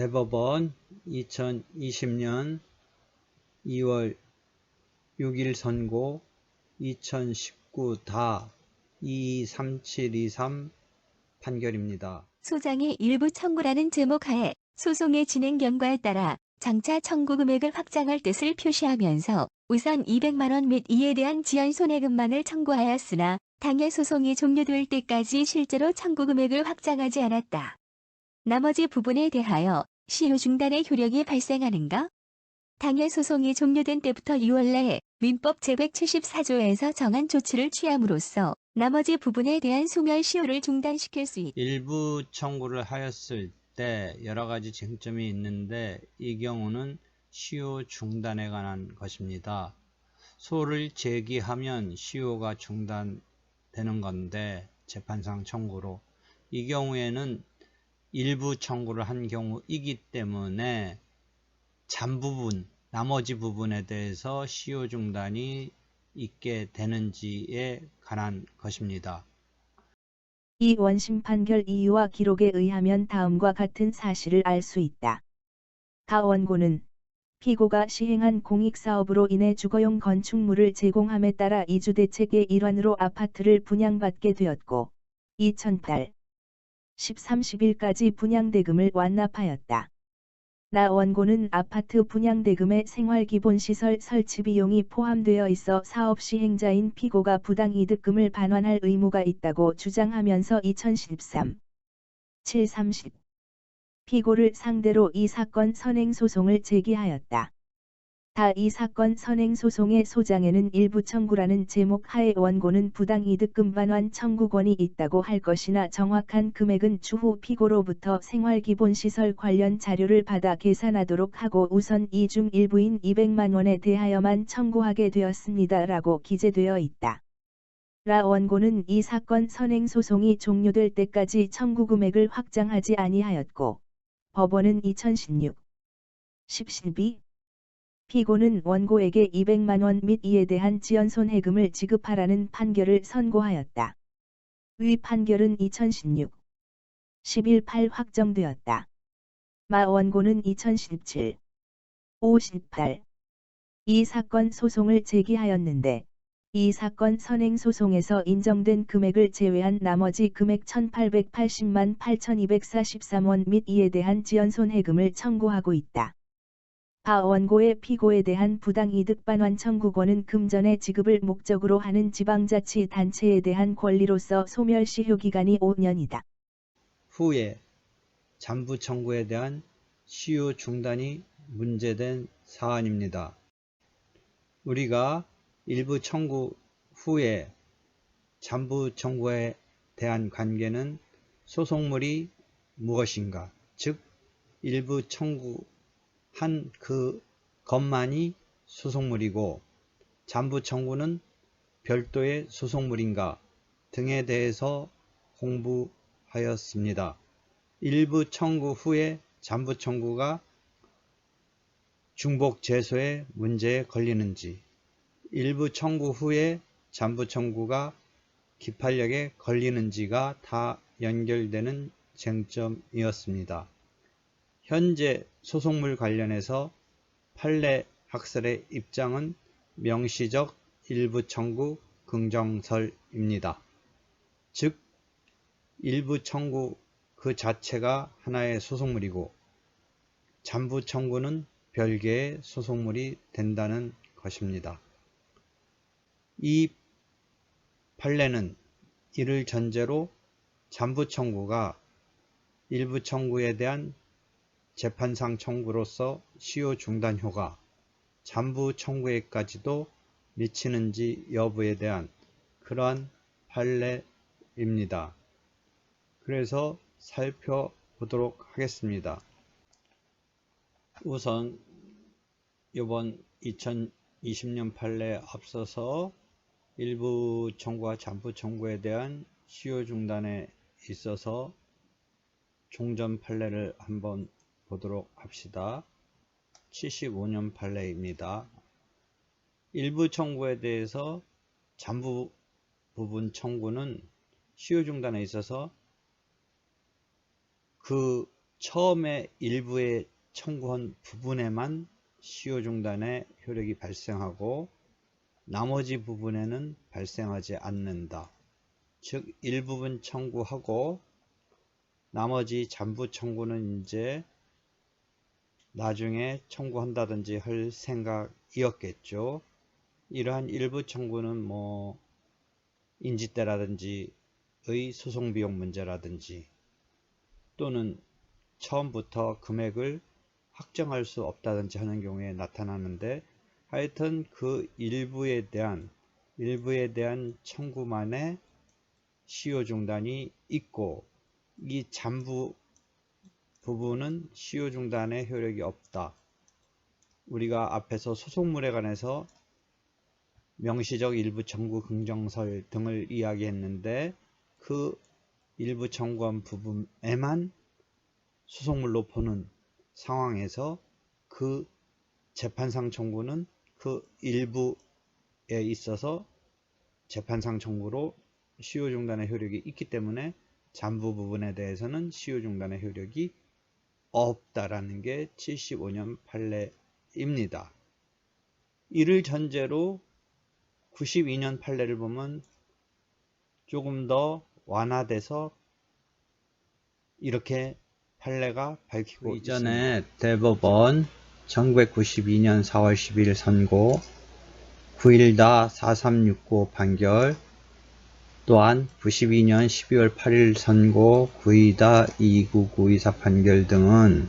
대법원 2020년 2월 6일 선고 2019다 223723 판결입니다. 소장의 일부 청구라는 제목 하에 소송의 진행 경과에 따라 장차 청구 금액을 확장할 뜻을 표시하면서 우선 200만원 및 이에 대한 지연 손해금만을 청구하였으나 당해 소송이 종료될 때까지 실제로 청구 금액을 확장하지 않았다. 나머지 부분에 대하여 시효 중단의 효력이 발생하는가? 당해 소송이 종료된 때부터 6월 내에 민법 제174조에서 정한 조치를 취함으로써 나머지 부분에 대한 소멸 시효를 중단시킬 수 있다. 일부 청구를 하였을 때 여러 가지 쟁점이 있는데 이 경우는 시효 중단에 관한 것입니다. 소를 제기하면 시효가 중단되는 건데 재판상 청구로 이 경우에는 일부 청구를 한 경우이기 때문에 잔부분, 나머지 부분에 대해서 시효 중단이 있게 되는지에 관한 것입니다. 이 원심 판결 이유와 기록에 의하면 다음과 같은 사실을 알 수 있다. 가 원고는 피고가 시행한 공익사업으로 인해 주거용 건축물을 제공함에 따라 이주대책의 일환으로 아파트를 분양받게 되었고 2008 13-10일까지 분양대금을 완납하였다. 나 원고는 아파트 분양대금에 생활기본시설 설치 비용이 포함되어 있어 사업 시행자인 피고가 부당이득금을 반환할 의무가 있다고 주장하면서 2013 730 피고를 상대로 이 사건 선행소송을 제기하였다. 다 이 사건 선행 소송의 소장에는 일부 청구라는 제목 하에 원고는 부당이득금 반환 청구권이 있다고 할 것이나 정확한 금액은 추후 피고로부터 생활기본시설 관련 자료를 받아 계산하도록 하고 우선 이 중 일부인 200만 원에 대하여만 청구하게 되었습니다. 라고 기재되어 있다. 라 원고는 이 사건 선행 소송이 종료될 때까지 청구 금액을 확장하지 아니하였고 법원은 2016 1012 피고는 원고에게 200만 원 및 이에 대한 지연 손해금을 지급하라는 판결을 선고하였다. 위 판결은 2016 11.8 확정되었다. 마 원고는 2017 58이 사건 소송을 제기하였는데 이 사건 선행 소송에서 인정된 금액을 제외한 나머지 금액 1880만 8243원 및 이에 대한 지연 손해금을 청구하고 있다. 바 원고의 피고에 대한 부당이득 반환 청구권은 금전의 지급을 목적으로 하는 지방자치단체에 대한 권리로서 소멸시효 기간이 5년이다. 후에 잔부 청구에 대한 시효 중단이 문제된 사안입니다. 우리가 일부 청구 후에 잔부 청구에 대한 관계는 소송물이 무엇인가 즉 일부 청구 한 그 것만이 소송물이고 잔부 청구는 별도의 소송물인가 등에 대해서 공부하였습니다. 일부 청구 후에 잔부 청구가 중복 제소의 문제에 걸리는지 일부 청구 후에 잔부 청구가 기판력에 걸리는지가 다 연결되는 쟁점이었습니다. 현재 소송물 관련해서 판례 학설의 입장은 명시적 일부 청구 긍정설입니다. 즉 일부 청구 그 자체가 하나의 소송물이고 잔부 청구는 별개의 소송물이 된다는 것입니다. 이 판례는 이를 전제로 잔부 청구가 일부 청구에 대한 재판상 청구로서 시효 중단 효과, 잔부 청구에까지도 미치는지 여부에 대한 그러한 판례입니다. 그래서 살펴보도록 하겠습니다. 우선 이번 2020년 판례에 앞서서 일부 청구와 잔부 청구에 대한 시효 중단에 있어서 종전 판례를 한번 보도록 합시다. 75년 판례입니다. 일부 청구에 대해서 잔부 부분 청구는 시효 중단에 있어서 그 처음에 일부에 청구한 부분에만 시효 중단의 효력이 발생하고 나머지 부분에는 발생하지 않는다. 즉 일부분 청구하고 나머지 잔부 청구는 이제 나중에 청구한다든지 할 생각이었겠죠. 이러한 일부 청구는 뭐 인지대라든지의 소송 비용 문제라든지 또는 처음부터 금액을 확정할 수 없다든지 하는 경우에 나타나는데 하여튼 그 일부에 대한 일부에 대한 청구만의 시효 중단이 있고 이 잔부 부분은 시효 중단의 효력이 없다. 우리가 앞에서 소송물에 관해서 명시적 일부 청구 긍정설 등을 이야기했는데 그 일부 청구한 부분에만 소송물로 보는 상황에서 그 재판상 청구는 그 일부에 있어서 재판상 청구로 시효 중단의 효력이 있기 때문에 잔부 부분에 대해서는 시효 중단의 효력이 없다라는 게 75년 판례입니다. 이를 전제로 92년 판례를 보면 조금 더 완화돼서 이렇게 판례가 밝히고 이전에 대법원 1992년 4월 10일 선고 9일다 4369 판결 또한 92년 12월 8일 선고 9이다 29924 판결 등은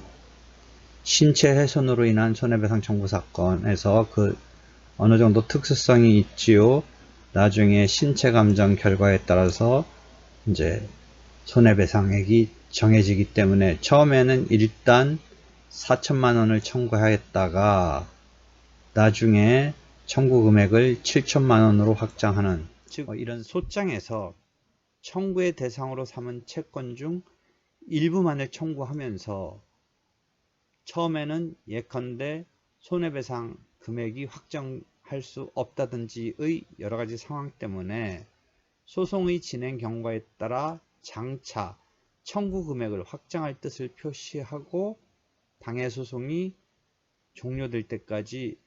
신체 훼손으로 인한 손해배상 청구 사건에서 그 어느 정도 특수성이 있지요. 나중에 신체 감정 결과에 따라서 이제 손해배상액이 정해지기 때문에 처음에는 일단 4천만 원을 청구하였다가 나중에 청구 금액을 7천만 원으로 확장하는 즉 어, 이런 소장에서 청구의 대상으로 삼은 채권 중 일부만을 청구하면서 처음에는 예컨대 손해배상 금액이 확정할 수 없다든지의 여러 가지 상황 때문에 소송의 진행 경과에 따라 장차 청구 금액을 확장할 뜻을 표시하고 당해 소송이 종료될 때까지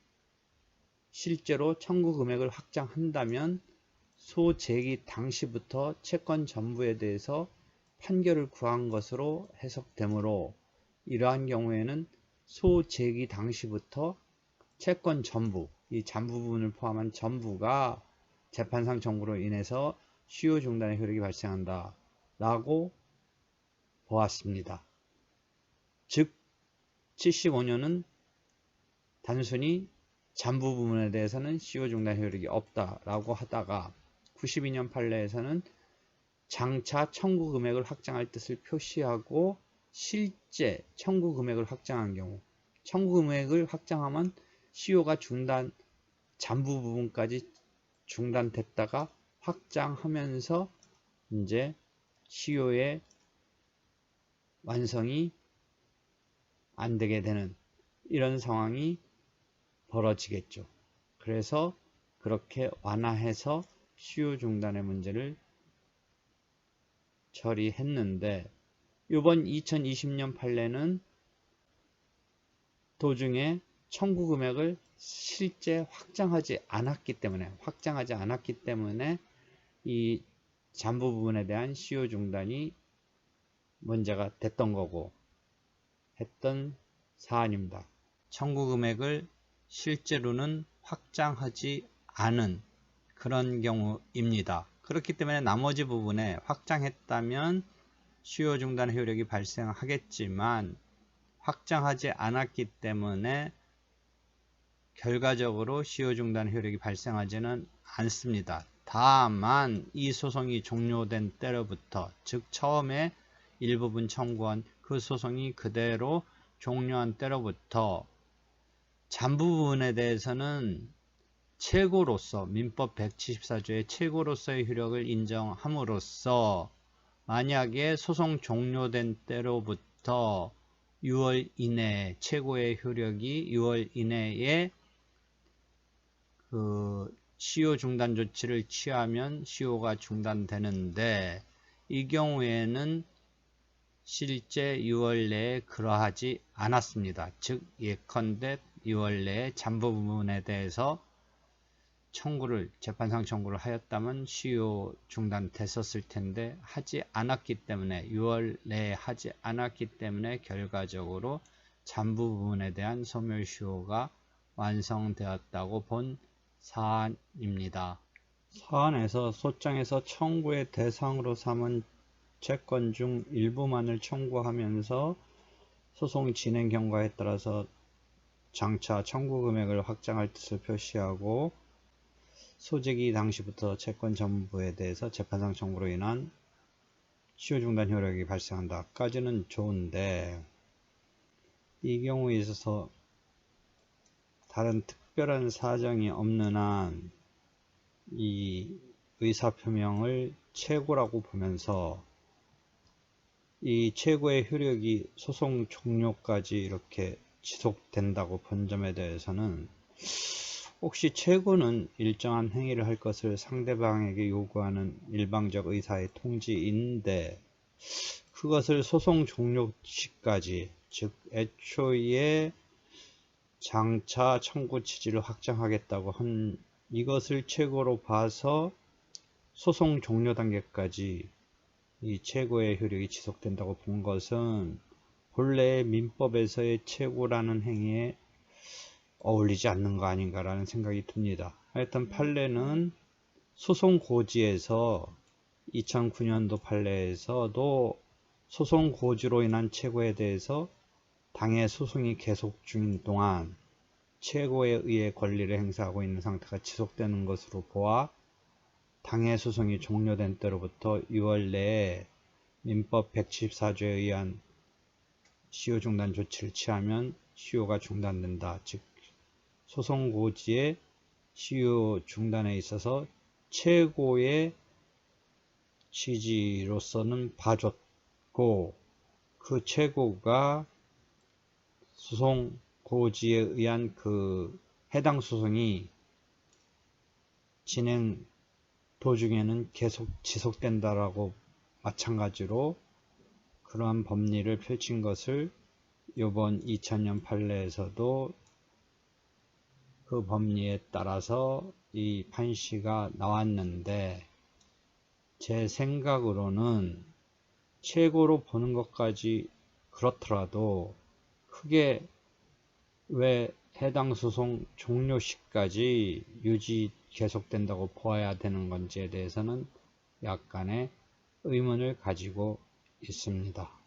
실제로 청구 금액을 확장한다면 소제기 당시부터 채권 전부에 대해서 판결을 구한 것으로 해석되므로 이러한 경우에는 소제기 당시부터 채권 전부, 이 잔부 부분을 포함한 전부가 재판상 청구로 인해서 시효 중단의 효력이 발생한다. 라고 보았습니다. 즉 75년은 단순히 잔부 부분에 대해서는 시효 중단 효력이 없다라고 하다가 92년 판례에서는 장차 청구 금액을 확장할 뜻을 표시하고 실제 청구 금액을 확장한 경우 청구 금액을 확장하면 시효가 중단 잔부 부분까지 중단됐다가 확장하면서 이제 시효의 완성이 안 되게 되는 이런 상황이 벌어지겠죠. 그래서 그렇게 완화해서 시효 중단의 문제를 처리했는데 이번 2020년 판례는 도중에 청구 금액을 실제 확장하지 않았기 때문에 확장하지 않았기 때문에 이 잔부 부분에 대한 시효 중단이 문제가 됐던 거고 했던 사안입니다. 청구 금액을 실제로는 확장하지 않은 그런 경우입니다. 그렇기 때문에 나머지 부분에 확장했다면 수요 중단 효력이 발생하겠지만 확장하지 않았기 때문에 결과적으로 시효 중단 효력이 발생하지는 않습니다. 다만 이 소송이 종료된 때로부터 즉 처음에 일부분 청구한 그 소송이 그대로 종료한 때로부터 잔부 부분에 대해서는 최고로서 민법 174조의 최고로서의 효력을 인정함으로써 만약에 소송 종료된 때로부터 6월 이내에 최고의 효력이 6월 이내에 그 시효 중단 조치를 취하면 시효가 중단되는데 이 경우에는 실제 6월 내에 그러하지 않았습니다. 즉 예컨대 6월 내에 잔부 부분에 대해서 청구를 재판상 청구를 하였다면 시효 중단됐었을 텐데 하지 않았기 때문에 6월 내에 하지 않았기 때문에 결과적으로 잔부 부분에 대한 소멸시효가 완성되었다고 본 사안입니다. 사안에서 소장에서 청구의 대상으로 삼은 채권 중 일부만을 청구하면서 소송 진행 경과에 따라서 장차 청구 금액을 확장할 뜻을 표시하고 소재기 당시부터 채권 전부에 대해서 재판상 청구로 인한 시효 중단 효력이 발생한다까지는 좋은데 이 경우에 있어서 다른 특별한 사정이 없는 한 이 의사표명을 최고라고 보면서 이 최고의 효력이 소송 종료까지 이렇게 지속된다고 본 점에 대해서는 혹시 최고는 일정한 행위를 할 것을 상대방에게 요구하는 일방적 의사의 통지인데 그것을 소송 종료 시까지 즉 애초에 장차 청구 취지를 확정하겠다고 한 이것을 최고로 봐서 소송 종료 단계까지 이 최고의 효력이 지속된다고 본 것은 본래의 민법에서의 최고라는 행위에 어울리지 않는 거 아닌가라는 생각이 듭니다. 하여튼 판례는 소송 고지에서 2009년도 판례에서도 소송 고지로 인한 최고에 대해서 당의 소송이 계속 중인 동안 최고에 의해 권리를 행사하고 있는 상태가 지속되는 것으로 보아 당해 소송이 종료된 때로부터 6월 내에 민법 114조에 의한 시효 중단 조치를 취하면 시효가 중단된다. 즉 소송 고지의 시효 중단에 있어서 최고의 취지로서는 봐줬고 그 최고가 소송 고지에 의한 그 해당 소송이 진행 도중에는 계속 지속된다라고 마찬가지로 그러한 법리를 펼친 것을 이번 2000년 판례에서도 그 법리에 따라서 이 판시가 나왔는데 제 생각으로는 최고로 보는 것까지 그렇더라도 크게 왜 해당 소송 종료 시까지 유지 계속된다고 보아야 되는 건지에 대해서는 약간의 의문을 가지고 있습니다.